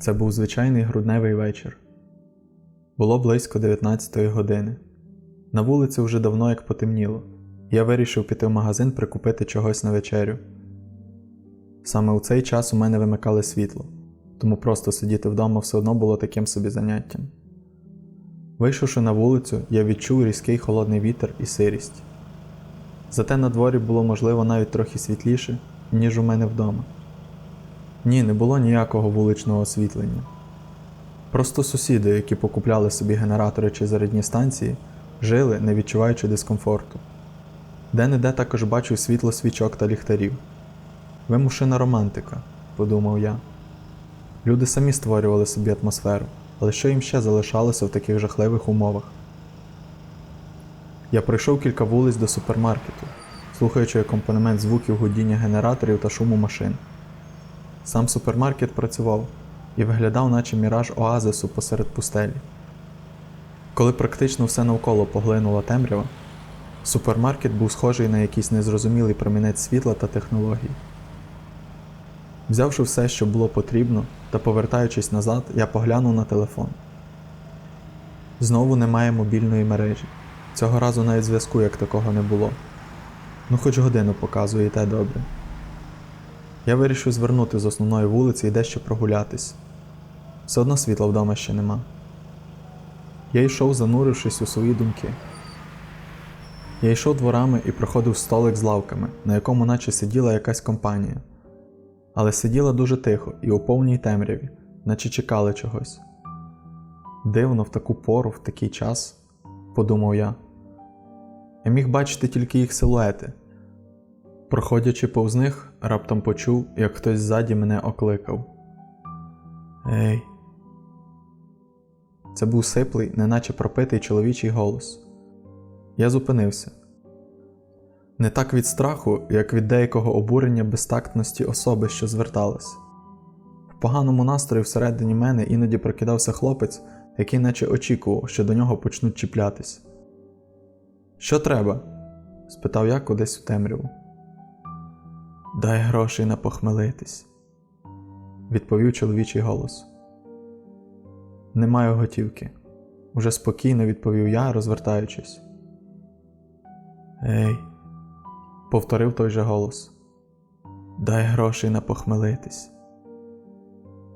Це був звичайний грудневий вечір. Було близько 19-ї години. На вулиці вже давно як потемніло. Я вирішив піти в магазин прикупити чогось на вечерю. Саме у цей час у мене вимикали світло, тому просто сидіти вдома все одно було таким собі заняттям. Вийшовши на вулицю, я відчув різкий холодний вітер і сирість. Зате на дворі було можливо навіть трохи світліше, ніж у мене вдома. Ні, не було ніякого вуличного освітлення. Просто сусіди, які покупляли собі генератори чи зарядні станції, жили, не відчуваючи дискомфорту. Де-не-де також бачив світло свічок та ліхтарів. Вимушена романтика, подумав я. Люди самі створювали собі атмосферу, але що їм ще залишалося в таких жахливих умовах? Я пройшов кілька вулиць до супермаркету, слухаючи акомпанемент звуків гудіння генераторів та шуму машин. Сам супермаркет працював і виглядав, наче міраж оазису посеред пустелі. Коли практично все навколо поглинула темрява, супермаркет був схожий на якийсь незрозумілий промінець світла та технологій. Взявши все, що було потрібно, та повертаючись назад, я поглянув на телефон. Знову немає мобільної мережі. Цього разу навіть зв'язку як такого не було. Ну, хоч годину показує, і те добре. Я вирішив звернути з основної вулиці і дещо прогулятись. Все одно світла вдома ще нема. Я йшов, занурившись у свої думки. Я йшов дворами і проходив столик з лавками, на якому наче сиділа якась компанія. Але сиділа дуже тихо і у повній темряві, наче чекали чогось. Дивно в таку пору, в такий час, подумав я. Я міг бачити тільки їх силуети. Проходячи повз них, раптом почув, як хтось ззаді мене окликав. Ей. Це був сиплий, неначе пропитий чоловічий голос. Я зупинився. Не так від страху, як від деякого обурення безтактності особи, що зверталась. В поганому настрої всередині мене іноді прокидався хлопець, який наче очікував, що до нього почнуть чіплятись. Що треба? спитав я кудись у темряву. Дай грошей на похмелитись, відповів чоловічий голос. Не маю готівки, уже спокійно відповів я, розвертаючись. Ей, повторив той же голос. Дай грошей на похмелитись.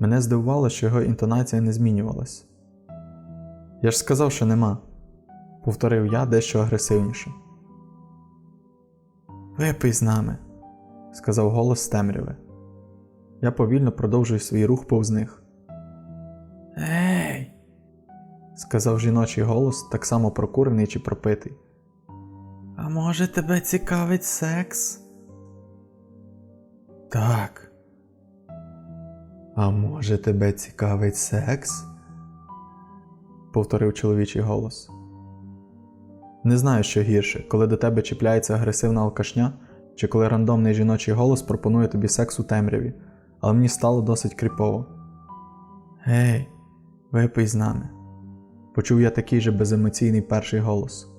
Мене здивувало, що його інтонація не змінювалась. Я ж сказав, що нема, повторив я дещо агресивніше. Випий з нами, сказав голос з темряви. Я повільно продовжую свій рух повз них. Ей, сказав жіночий голос, так само прокурений чи пропитий. А може тебе цікавить секс? Так. А може тебе цікавить секс? повторив чоловічий голос. Не знаю, що гірше, коли до тебе чіпляється агресивна алкашня, чи коли рандомний жіночий голос пропонує тобі секс у темряві, але мені стало досить кріпово. Гей, випий з нами. Почув я такий же беземоційний перший голос.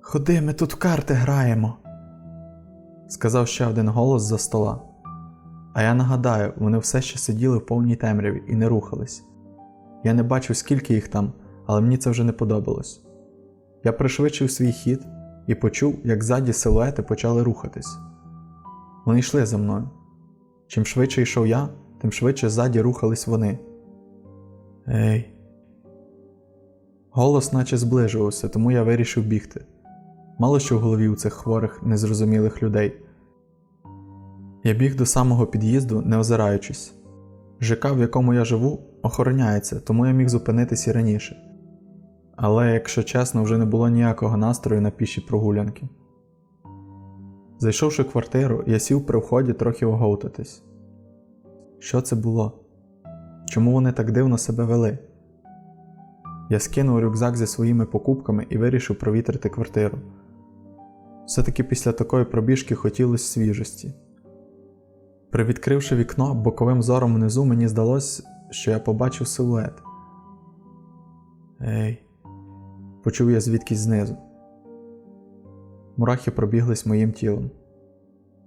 Ходи, ми тут в карти граємо, сказав ще один голос за стола. А я нагадаю, вони все ще сиділи в повній темряві і не рухались. Я не бачив, скільки їх там, але мені це вже не подобалось. Я пришвидшив свій хід і почув, як ззаді силуети почали рухатись. Вони йшли за мною. Чим швидше йшов я, тим швидше ззаді рухались вони. Ей. Голос наче зближувався, тому я вирішив бігти. Мало що в голові у цих хворих, незрозумілих людей. Я біг до самого під'їзду, не озираючись. ЖК, в якому я живу, охороняється, тому я міг зупинитись і раніше. Але, якщо чесно, вже не було ніякого настрою на піші прогулянки. Зайшовши в квартиру, я сів при вході трохи оговтатись. Що це було? Чому вони так дивно себе вели? Я скинув рюкзак зі своїми покупками і вирішив провітрити квартиру. Все-таки після такої пробіжки хотілося свіжості. Привідкривши вікно, боковим зором внизу мені здалося, що я побачив силует. Ей, почув я звідкись знизу. Мурахи пробіглись моїм тілом.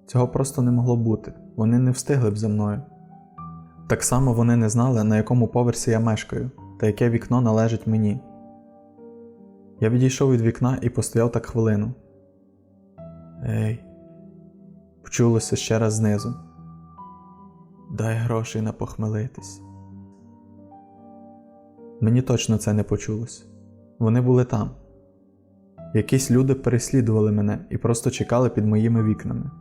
Цього просто не могло бути, вони не встигли б за мною. Так само вони не знали, на якому поверсі я мешкаю та яке вікно належить мені. Я відійшов від вікна і постояв так хвилину. Ей, почулося ще раз знизу. Дай грошей на похмелитись. Мені точно це не почулось. Вони були там. Якісь люди переслідували мене і просто чекали під моїми вікнами.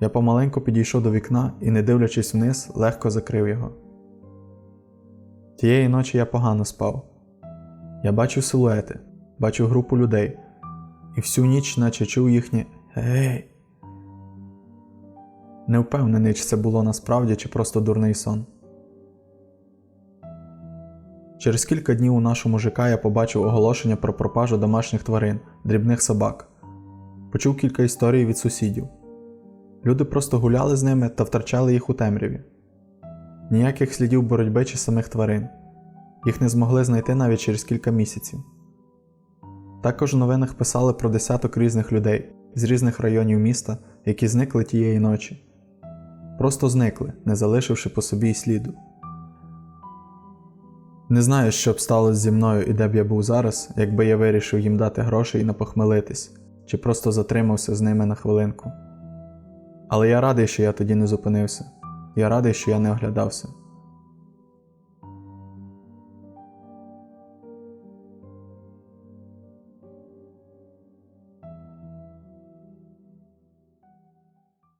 Я помаленьку підійшов до вікна і, не дивлячись вниз, легко закрив його. Тієї ночі я погано спав. Я бачив силуети, бачив групу людей, і всю ніч наче чув їхнє Гей. Не впевнений, чи це було насправді, чи просто дурний сон. Через кілька днів у нашому ЖК я побачив оголошення про пропажу домашніх тварин, дрібних собак. Почув кілька історій від сусідів. Люди просто гуляли з ними та втрачали їх у темряві. Ніяких слідів боротьби чи самих тварин. Їх не змогли знайти навіть через кілька місяців. Також у новинах писали про десяток різних людей з різних районів міста, які зникли тієї ночі. Просто зникли, не залишивши по собі сліду. Не знаю, що б сталося зі мною і де б я був зараз, якби я вирішив їм дати гроші і напохмелитись, чи просто затримався з ними на хвилинку. Але я радий, що я тоді не зупинився. Я радий, що я не оглядався.